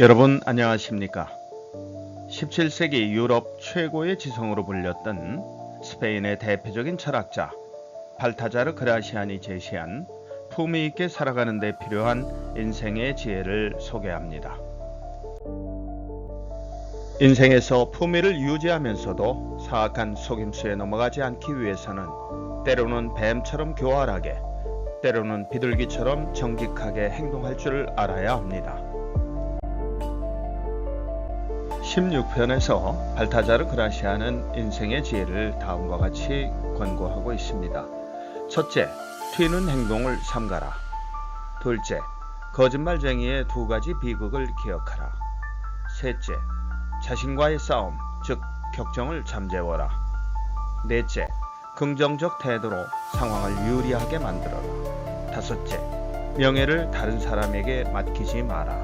여러분 안녕하십니까? 17세기 유럽 최고의 지성으로 불렸던 스페인의 대표적인 철학자 발타자르 그라시안이 제시한 품위 있게 살아가는 데 필요한 인생의 지혜를 소개합니다. 인생에서 품위를 유지하면서도 사악한 속임수에 넘어가지 않기 위해서는 때로는 뱀처럼 교활하게, 때로는 비둘기처럼 정직하게 행동할 줄 알아야 합니다. 16편에서 발타자르 그라시아는 인생의 지혜를 다음과 같이 권고하고 있습니다. 첫째, 튀는 행동을 삼가라. 둘째, 거짓말쟁이의 두 가지 비극을 기억하라. 셋째, 자신과의 싸움, 즉 격정을 잠재워라. 넷째, 긍정적 태도로 상황을 유리하게 만들어라. 다섯째, 명예를 다른 사람에게 맡기지 마라.